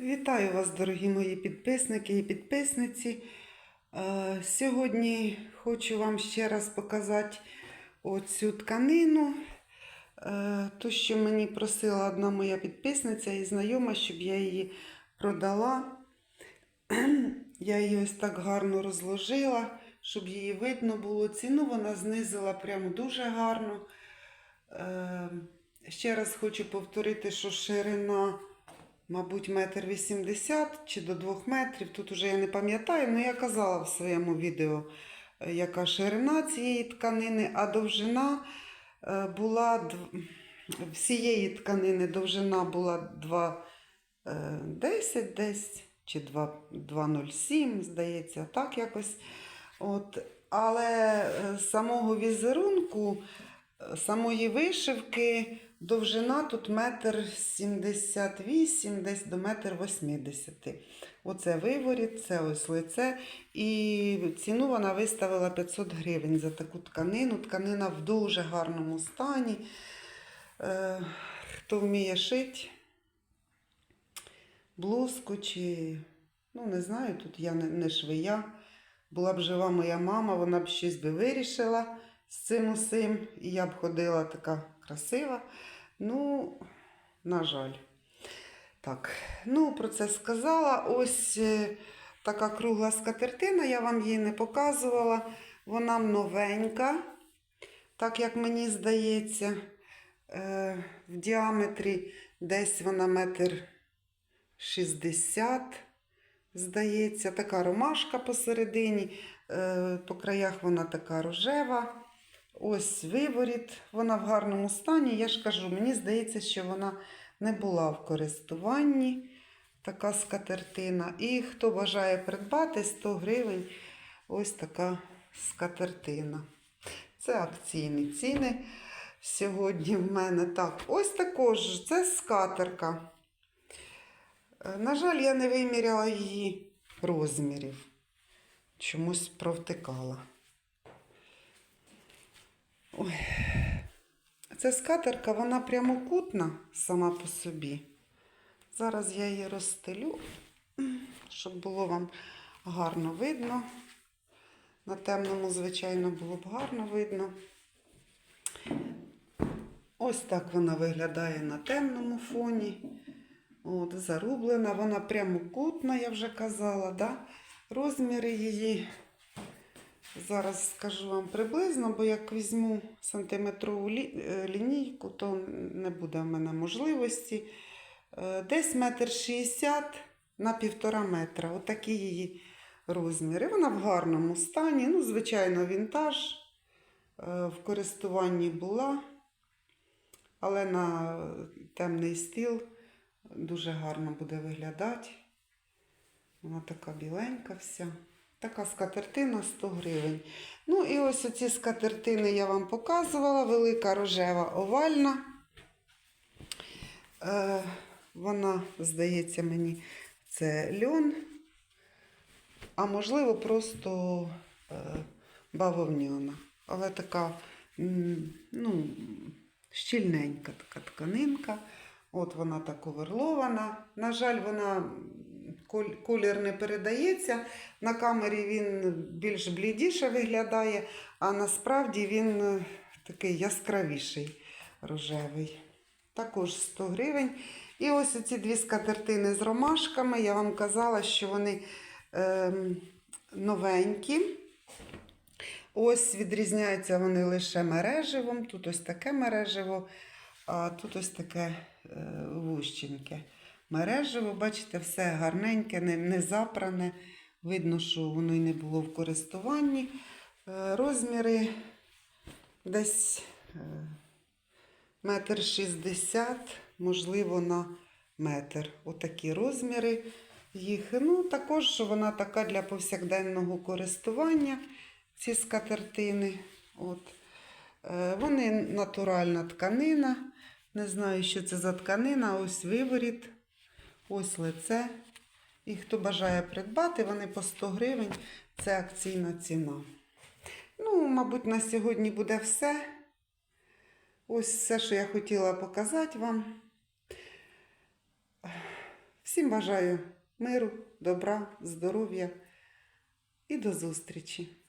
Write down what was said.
Вітаю вас, дорогі мої підписники і підписниці. Е, Сьогодні хочу вам ще раз показати оцю тканину. Е, Ту, що мені просила одна моя підписниця і знайома, щоб я її продала. Я її ось так гарно розложила, щоб її видно було. Ціну вона знизила прямо дуже гарно. Е, Ще раз хочу повторити, що ширина, мабуть, метр вісімдесят чи до двох метрів. Тут уже я не пам'ятаю, але я казала в своєму відео, е, яка ширина цієї тканини, а довжина е, була всієї тканини довжина була 2,10 десь чи 2,07, здається, так якось. От. Але е, самого візерунку, е, самої вишивки, довжина тут метр сімдесят вісім, десь до метр вісімдесят. Оце виворіт, це ось лице. І ціну вона виставила 500 гривень за таку тканину. Тканина в дуже гарному стані. Е, хто вміє шити блузку чи, ну не знаю, тут я не, швея. Була б жива моя мама, вона б щось би вирішила з цим усім. І я б ходила така красива. Ну, на жаль. Так, ну про це сказала. Ось е, така кругла скатертина, я вам її не показувала. Вона новенька, так як мені здається. Е, в діаметрі десь вона метр шістдесят, здається, така ромашка посередині, е, по краях вона така рожева. Ось виворіт, вона в гарному стані. Я ж кажу, мені здається, що вона не була в користуванні. Така скатертина. І хто бажає придбати 100 гривень, ось така скатертина. Це акційні ціни. Сьогодні в мене так. Ось також це скатерка. Е, На жаль, я не виміряла її розмірів. Чомусь провтикала. Ой. Ця скатерка, вона прямокутна сама по собі. Зараз я її розстелю, щоб було вам гарно видно. На темному, звичайно, було б гарно видно. Ось так вона виглядає на темному фоні. От, зарублена, вона прямокутна, я вже казала. Да? Розміри її. Зараз скажу вам приблизно, бо як візьму сантиметрову е, лінійку, то не буде в мене можливості. Е, Десь метр шістдесят на півтора метра. Отакі її розміри. Вона в гарному стані. Ну, звичайно, вінтаж е, в користуванні була, але на темний стіл дуже гарно буде виглядати. Вона така біленька вся. Така скатертина 100 гривень. Ну і ось оці скатертини я вам показувала. Велика рожева овальна. Е, вона, здається мені, це льон. А можливо, просто е, бавовняна. Але така ну, щільненька така тканинка. От вона так оверлована. На жаль, вона колір не передається. На камері він більш блідіше виглядає, а насправді він е, такий яскравіший рожевий. Також 100 гривень. І ось ці дві скатертини з ромашками. Я вам казала, що вони ем, новенькі. Ось відрізняються вони лише мереживом. Тут ось таке мереживо, а тут ось таке е, вущеньке. Мереживо, бачите, все гарненьке, не, не запране. Видно, що воно й не було в користуванні. Е, розміри десь е, метр шістдесят, можливо, на метр. Отакі розміри їх. Ну, також вона така для повсякденного користування, ці скатертини. От. Е, Вони натуральна тканина. Не знаю, що це за тканина. Ось виворіт, ось лице. І хто бажає придбати, вони по 100 гривень. Це акційна ціна. Ну, мабуть, на сьогодні буде все. Ось все, що я хотіла показати вам. Всім бажаю миру, добра, здоров'я і до зустрічі!